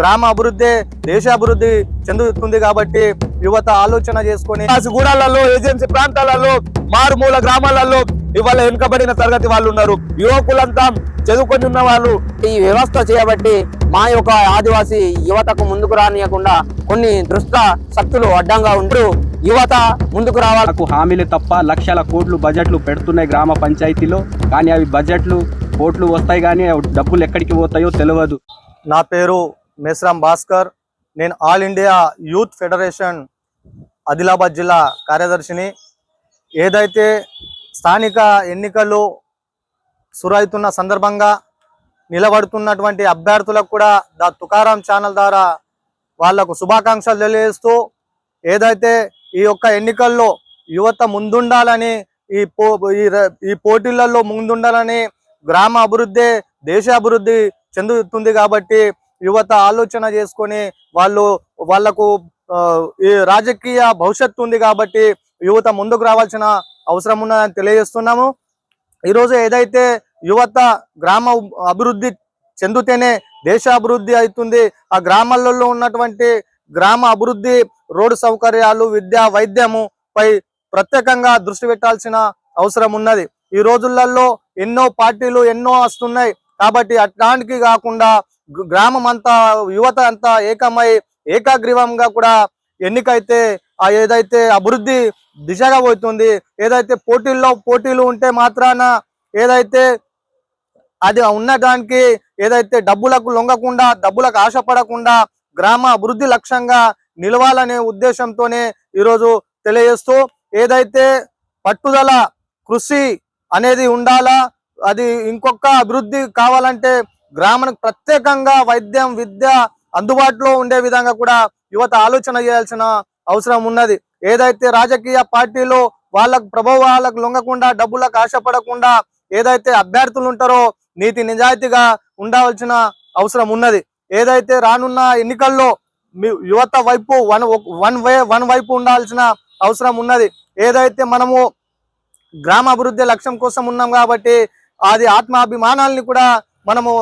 గ్రామ అభివృద్ధి దేశ అభివృద్ధి చెందుతుంది కాబట్టి యువత ఆలోచన చేసుకొని గూడాలలో ఏజెన్సీ ప్రాంతాలలో మారుమూల గ్రామాలలో ఇవాళ వెనుకబడిన తరగతి వాళ్ళు ఉన్నారు. యువకులంతా చదువుకొని ఉన్న వాళ్ళు ఈ వ్యవస్థ చేయబట్టి మా యొక్క ఆదివాసీ యువతకు ముందుకు రానియకుండా కొన్ని దృష్ట శక్తులు అడ్డంగా ఉంటూ యువత ముందుకు రావాలి. నాకు హామీలు తప్ప లక్షల కోట్లు బడ్జెట్లు పెడుతున్నాయి గ్రామ పంచాయతీలో. కానీ అవి బడ్జెట్లు కోట్లు వస్తాయి కానీ డబ్బులు ఎక్కడికి పోతాయో తెలియదు నా పేరు మేస్రాం భాస్కర్ నేను all India youth federation Adilabad జిల్లా కార్యదర్శిని. ఏదైతే స్థానిక ఎన్నికలు సురైతున్న సందర్భంగా నిలబడుతున్నటువంటి అభ్యర్థులకు కూడా ద తుకారాం ఛానల్ ద్వారా వాళ్ళకు శుభాకాంక్షలు తెలియజేస్తూ ఏదైతే ఈ యొక్క ఎన్నికల్లో యువత ముందుండాలని ఈ పో ఈ ఈ పోటీలలో ముందుండాలని గ్రామ అభివృద్ధి దేశ అభివృద్ధి చెందుతుంది కాబట్టి యువత ఆలోచన చేసుకొని వాళ్ళు వాళ్ళకు ఈ రాజకీయ భవిష్యత్తు ఉంది కాబట్టి యువత ముందుకు రావాల్సిన అవసరం ఉన్నదని తెలియజేస్తున్నాము. ఈరోజు ఏదైతే యువత గ్రామ అభివృద్ధి చెందితేనే దేశ అభివృద్ధి అవుతుంది ఆ గ్రామాలలో ఉన్నటువంటి గ్రామ అభివృద్ధి రోడ్డు సౌకర్యాలు విద్య వైద్యము పై ప్రత్యేకంగా దృష్టి పెట్టాల్సిన అవసరం ఉన్నది. ఈ రోజులలో ఎన్నో పార్టీలు ఎన్నో వస్తున్నాయి కాబట్టి అట్లాంటికి కాకుండా గ్రామం అంతా యువత అంతా ఏకమై ఏకాగ్రీవంగా కూడా ఎన్నికైతే ఆ ఏదైతే అభివృద్ధి దిశగా పోతుంది ఏదైతే పోటీల్లో పోటీలు ఉంటే మాత్రాన ఏదైతే అది ఉన్న దానికి ఏదైతే డబ్బులకు లొంగకుండా డబ్బులకు ఆశపడకుండా గ్రామ అభివృద్ధి లక్ష్యంగా నిలవాలనే ఉద్దేశంతోనే ఈరోజు తెలియజేస్తూ ఏదైతే పట్టుదల కృషి అనేది ఉండాలా అది ఇంకొక అభివృద్ధి కావాలంటే గ్రామానికి ప్రత్యేకంగా వైద్యం విద్య అందుబాటులో ఉండే విధంగా కూడా యువత ఆలోచన చేయాల్సిన అవసరం ఉన్నది. ఏదైతే రాజకీయ పార్టీలు వాళ్ళకు ప్రభావాలకు లొంగకుండా డబ్బులకు ఆశపడకుండా ఏదైతే అభ్యర్థులు ఉంటారో నీతి నిజాయితీగా ఉండవలసిన అవసరం ఉన్నది. ఏదైతే రానున్న ఎన్నికల్లో యువత వైపు వన్ వన్ వే వన్ వైపు ఉండాల్సిన అవసరం ఉన్నది. ఏదైతే మనము గ్రామ అభివృద్ధి లక్ష్యం కోసం ఉన్నాం కాబట్టి అది ఆత్మాభిమానాల్ని కూడా మనము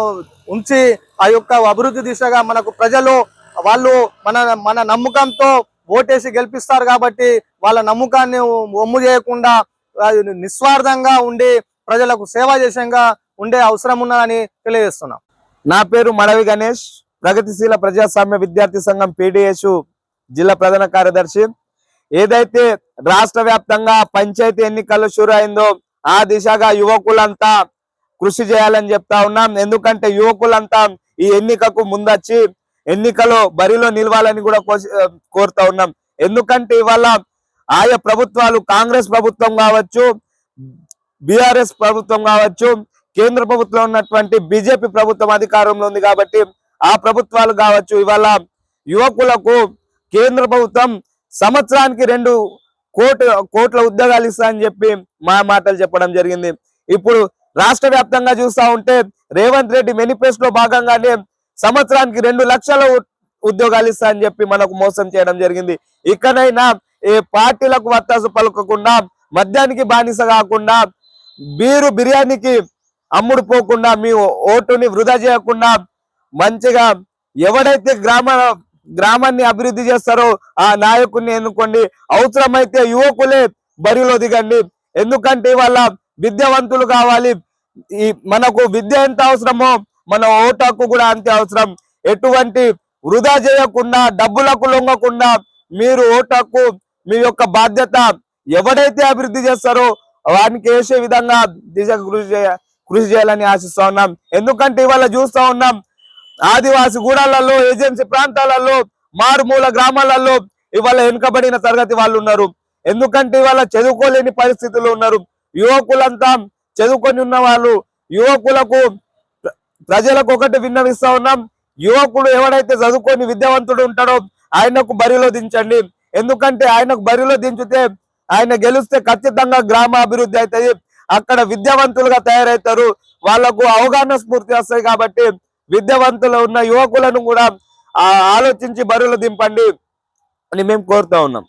ఉంచి ఆ యొక్క అభివృద్ధి దిశగా మనకు ప్రజలు వాళ్ళు మన మన నమ్మకంతో ఓటేసి గెలిపిస్తారు కాబట్టి వాళ్ళ నమ్మకాన్ని ఒమ్ము చేయకుండా నిస్వార్థంగా ఉండి ప్రజలకు సేవ చేసేగా ఉండే అవసరం ఉన్నదని తెలియజేస్తున్నాం. నా పేరు మడవి గణేష్ ప్రగతిశీల ప్రజాస్వామ్య విద్యార్థి సంఘం పీడిఎస్ జిల్లా ప్రధాన కార్యదర్శి. ఏదైతే రాష్ట్ర వ్యాప్తంగా పంచాయతీ ఎన్నికలు షురు అయిందో ఆ దిశగా యువకులంతా కృషి చేయాలని చెప్తా ఉన్నాం. ఎందుకంటే యువకులంతా ఈ ఎన్నికకు ముందొచ్చి ఎన్నికలో బరిలో నిలవాలని కూడా కోరుతా ఉన్నాం. ఎందుకంటే ఇవాళ ఆయా ప్రభుత్వాలు కాంగ్రెస్ ప్రభుత్వం కావచ్చు బీఆర్ఎస్ ప్రభుత్వం కావచ్చు కేంద్ర ప్రభుత్వం ఉన్నటువంటి బీజేపీ ప్రభుత్వం అధికారంలో ఉంది కాబట్టి ఆ ప్రభుత్వాలు కావచ్చు ఇవాళ యువకులకు కేంద్ర ప్రభుత్వం సంవత్సరానికి రెండు కోట్ కోట్ల ఉద్యోగాలు ఇస్తా అని చెప్పి మా మాటలు చెప్పడం జరిగింది. ఇప్పుడు రాష్ట్ర వ్యాప్తంగా చూస్తా ఉంటే రేవంత్ రెడ్డి మేనిఫెస్టో భాగంగానే సంవత్సరానికి రెండు లక్షల ఉద్యోగాలు ఇస్తా అని చెప్పి మనకు మోసం చేయడం జరిగింది. ఇక్కడైనా ఏ పార్టీలకు వత్తాసు పలకకుండా మద్యానికి బానిస కాకుండా బీరు బిర్యానీకి అమ్ముడు పోకుండా మీ ఓటుని వృధా చేయకుండా మంచిగా ఎవడైతే గ్రామ గ్రామాన్ని అభివృద్ధి చేస్తారో ఆ నాయకుడిని ఎన్నుకోండి. అవసరమైతే యువకులే బరిలో దిగండి. ఎందుకంటే వాళ్ళ విద్యావంతులు కావాలి. ఈ మనకు విద్య ఎంత అవసరమో మన ఓటాకు కూడా అంతే అవసరం. ఎటువంటి వృధా చేయకుండా డబ్బులకు లొంగకుండా మీరు ఓటాకు మీ యొక్క బాధ్యత ఎవడైతే అభివృద్ధి చేస్తారో వానికి వేసే విధంగా దిశ కృషి చేయ కృషి చేయాలని ఆశిస్తా ఉన్నాం. ఎందుకంటే ఇవాళ చూస్తా ఉన్నాం ఆదివాసి గూడాలలో ఏజెన్సీ ప్రాంతాలలో మారుమూల గ్రామాలలో ఇవాళ వెనుకబడిన తరగతి వాళ్ళు ఉన్నారు. ఎందుకంటే ఇవాళ చదువుకోలేని పరిస్థితులు ఉన్నారు. యువకులంతా చదువుకొని ఉన్న వాళ్ళు యువకులకు ప్రజలకు ఒకటి విన్నవిస్తా ఉన్నాం. యువకుడు ఎవడైతే చదువుకొని విద్యావంతుడు ఉంటాడో ఆయనకు బరిలో దించండి. ఎందుకంటే ఆయనకు బరిలో దించితే ఆయన గెలిస్తే ఖచ్చితంగా గ్రామ అభివృద్ధి అక్కడ విద్యావంతులుగా తయారవుతారు. వాళ్ళకు అవగాహన స్ఫూర్తి వస్తాయి కాబట్టి విద్యావంతులు ఉన్న యువకులను కూడా ఆలోచించి బరువులు దింపండి అని మేము కోరుతా ఉన్నాం.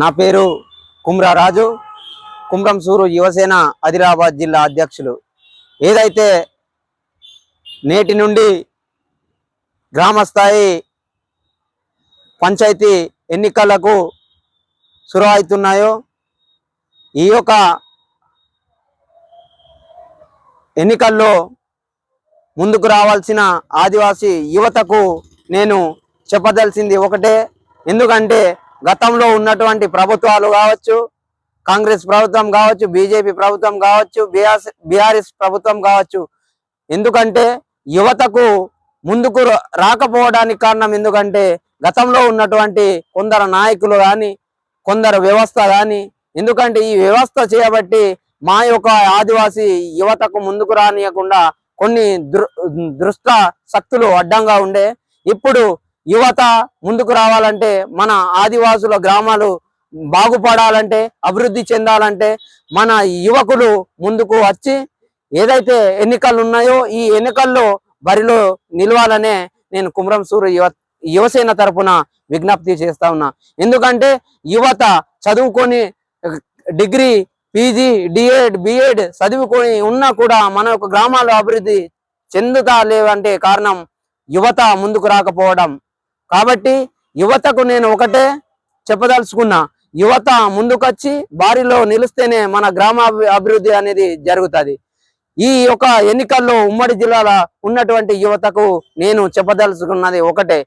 నా పేరు కుమ్రా రాజు. కుమ్రం సూరు యువసేన ఆదిలాబాద్ జిల్లా అధ్యక్షులు. ఏదైతే నేటి నుండి గ్రామ స్థాయి పంచాయతీ ఎన్నికలకు సురువవుతున్నాయో ఈ యొక్క ఎన్నికల్లో ముందుకు రావాల్సిన ఆదివాసీ యువతకు నేను చెప్పదలసింది ఒకటే. ఎందుకంటే గతంలో ఉన్నటువంటి ప్రభుత్వాలు కావచ్చు కాంగ్రెస్ ప్రభుత్వం కావచ్చు బీజేపీ ప్రభుత్వం కావచ్చు బీఆర్ బీఆర్ఎస్ ప్రభుత్వం కావచ్చు. ఎందుకంటే యువతకు ముందుకు రాకపోవడానికి కారణం ఎందుకంటే గతంలో ఉన్నటువంటి కొందరు నాయకులు కానీ కొందరు వ్యవస్థ కానీ ఎందుకంటే ఈ వ్యవస్థ చేయబట్టి మా యొక్క ఆదివాసీ యువతకు ముందుకు రానియకుండా కొన్ని దృ దృష్ట శక్తులు అడ్డంగా ఉండే ఇప్పుడు యువత ముందుకు రావాలంటే మన ఆదివాసుల గ్రామాలు బాగుపడాలంటే అభివృద్ధి చెందాలంటే మన యువకులు ముందుకు వచ్చి ఏదైతే ఎన్నికలు ఉన్నాయో ఈ ఎన్నికల్లో బరిలో నిలవాలనే నేను కుమరం సూరు యువ యువసేన తరపున విజ్ఞప్తి చేస్తా ఉన్నా. ఎందుకంటే యువత చదువుకొని డిగ్రీ పీజీ డిఎడ్ బిఎడ్ చదువుకొని ఉన్నా కూడా మన యొక్క గ్రామాలు అభివృద్ధి చెందుతా లేవంటే కారణం యువత ముందుకు రాకపోవడం. కాబట్టి యువతకు నేను ఒకటే చెప్పదలుచుకున్నా యువత ముందుకొచ్చి బారిలో నిలిస్తేనే మన గ్రామ అభివృద్ధి అనేది జరుగుతుంది. ఈ యొక్క ఎన్నికల్లో ఉమ్మడి జిల్లాల ఉన్నటువంటి యువతకు నేను చెప్పదలుచుకున్నది ఒకటే.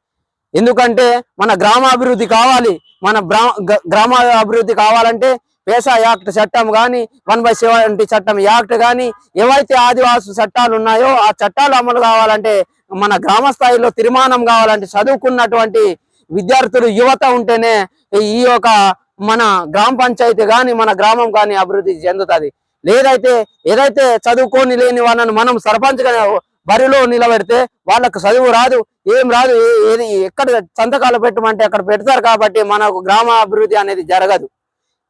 ఎందుకంటే మన గ్రామ అభివృద్ధి కావాలి మన గ్రామ అభివృద్ధి కావాలంటే వ్యవసాయ యాక్ట్ చట్టం కానీ వన్ బై సెవెంటీ చట్టం యాక్ట్ కానీ ఏవైతే ఆదివాసు చట్టాలు ఉన్నాయో ఆ చట్టాలు అమలు కావాలంటే మన గ్రామ స్థాయిలో తీర్మానం కావాలంటే చదువుకున్నటువంటి విద్యార్థులు యువత ఉంటేనే ఈ యొక్క మన గ్రామ పంచాయతీ కానీ మన గ్రామం కానీ అభివృద్ధి చెందుతుంది. లేదైతే ఏదైతే చదువుకొని లేని వాళ్ళని మనం సర్పంచ్గా బరిలో నిలబెడితే వాళ్ళకు చదువు రాదు ఏం రాదు ఏది ఎక్కడ సంతకాలు పెట్టమంటే అక్కడ పెడతారు కాబట్టి మనకు గ్రామ అభివృద్ధి అనేది జరగదు.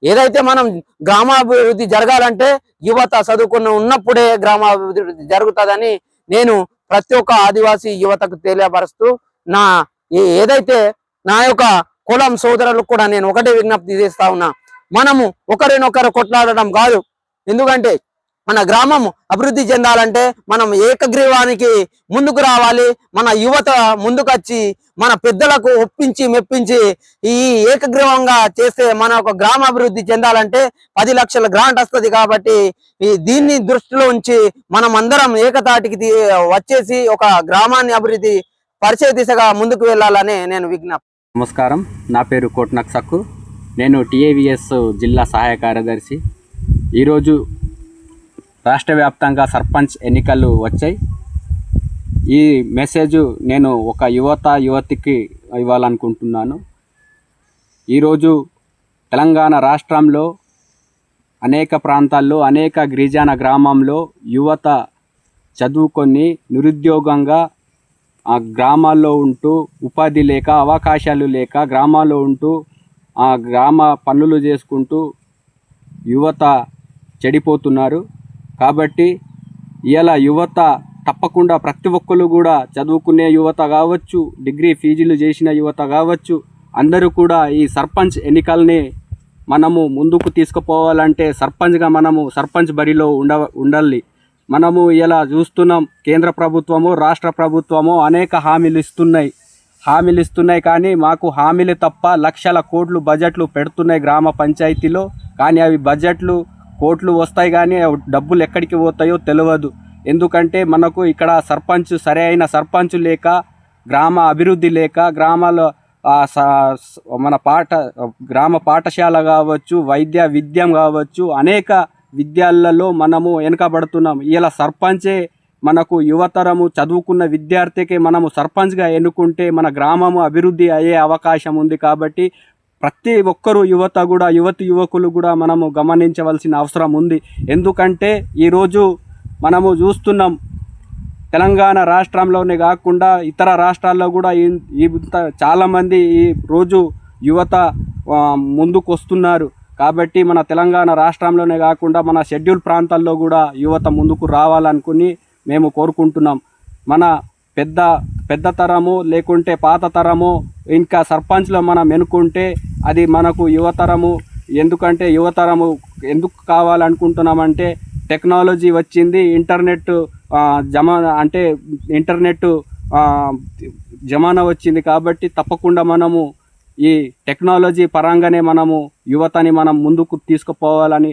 ఏదైతే మనం గ్రామాభివృద్ధి జరగాలంటే యువత చదువుకున్న ఉన్నప్పుడే గ్రామాభివృద్ధి జరుగుతుందని నేను ప్రతి ఒక్క ఆదివాసీ యువతకు తెలియపరుస్తూ నా ఏ- ఏదైతే నా యొక్క కులం సోదరులకు కూడా నేను ఒకటే విజ్ఞప్తి చేస్తా ఉన్నా. మనము ఒకరినొకరు కొట్లాడడం కాదు. ఎందుకంటే మన గ్రామం అభివృద్ధి చెందాలంటే మనం ఏకగ్రీవానికి ముందుకు రావాలి. మన యువత ముందుకొచ్చి మన పెద్దలకు ఒప్పించి మెప్పించి ఈ ఏకగ్రీవంగా చేస్తే మన ఒక గ్రామ అభివృద్ధి చెందాలంటే పది లక్షల గ్రాంట్ వస్తుంది కాబట్టి ఈ దీన్ని దృష్టిలో ఉంచి మనం అందరం ఏకతాటికి వచ్చేసి ఒక గ్రామాన్ని అభివృద్ధి పరిచయ దిశగా ముందుకు వెళ్ళాలని నేను విజ్ఞప్తి. నమస్కారం. నా పేరు కోట్నక్ సక్కు. నేను టీఏవిఎస్ జిల్లా సహాయ కార్యదర్శి. ఈరోజు రాష్ట్ర వ్యాప్తంగా సర్పంచ్ ఎన్నికలు వచ్చాయి. ఈ మెసేజ్ నేను ఒక యువత యువతికి ఇవ్వాలనుకుంటున్నాను. ఈరోజు తెలంగాణ రాష్ట్రంలో అనేక ప్రాంతాల్లో అనేక గిరిజన గ్రామంలో యువత చదువుకొని నిరుద్యోగంగా ఆ గ్రామాల్లో ఉంటూ ఉపాధి లేక అవకాశాలు లేక గ్రామాల్లో ఉంటూ ఆ గ్రామ పనులు చేసుకుంటూ యువత చెడిపోతున్నారు. కాబట్టి ఇలా యువత తప్పకుండా ప్రతి ఒక్కరు కూడా చదువుకునే యువత కావచ్చు డిగ్రీ ఫీజులు చేసిన యువత కావచ్చు అందరూ కూడా ఈ సర్పంచ్ ఎన్నికల్ని మనము ముందుకు తీసుకుపోవాలంటే సర్పంచ్గా మనము సర్పంచ్ బరిలో ఉండ ఉండాలి. మనము ఇలా చూస్తున్నాం కేంద్ర ప్రభుత్వము రాష్ట్ర ప్రభుత్వము అనేక హామీలు ఇస్తున్నాయి. హామీలు ఇస్తున్నాయి కానీ మాకు హామీలు తప్ప లక్షల కోట్లు బడ్జెట్లు పెడుతున్నాయి గ్రామ పంచాయతీలో. కానీ అవి బడ్జెట్లు కోట్లు వస్తాయి కానీ డబ్బులు ఎక్కడికి పోతాయో తెలియదు ఎందుకంటే మనకు ఇక్కడ సర్పంచ్ సరైన అయిన సర్పంచ్ లేక గ్రామ అభివృద్ధి లేక గ్రామాల స- మన పాఠ గ్రామ పాఠశాల కావచ్చు వైద్య విద్యం కావచ్చు అనేక విద్యాలలో మనము వెనుకబడుతున్నాం. ఇలా సర్పంచే మనకు యువతరము చదువుకున్న విద్యార్థికి మనము సర్పంచ్గా ఎన్నుకుంటే మన గ్రామము అభివృద్ధి అయ్యే అవకాశం ఉంది కాబట్టి ప్రతి ఒక్కరూ యువత కూడా యువతి యువకులు కూడా మనము గమనించవలసిన అవసరం ఉంది. ఎందుకంటే ఈరోజు మనము చూస్తున్నాం తెలంగాణ రాష్ట్రంలోనే కాకుండా ఇతర రాష్ట్రాల్లో కూడా ఈ- ఇంత- చాలామంది ఈ రోజు యువత ముందుకు వస్తున్నారు కాబట్టి మన తెలంగాణ రాష్ట్రంలోనే కాకుండా మన షెడ్యూల్ ప్రాంతాల్లో కూడా యువత ముందుకు రావాలనుకుని మేము కోరుకుంటున్నాం. మన పెద్ద పెద్ద తరము లేకుంటే పాత తరము ఇంకా సర్పంచ్లో మనం ఎన్నుకుంటే అది మనకు యువతరము ఎందుకంటే యువతరము ఎందుకు కావాలనుకుంటున్నామంటే టెక్నాలజీ వచ్చింది ఇంటర్నెట్ ఆ, జమ అంటే ఇంటర్నెట్ జమానా వచ్చింది కాబట్టి తప్పకుండా మనము ఈ టెక్నాలజీ పరంగానే మనము యువతని మనం ముందుకు తీసుకుపోవాలని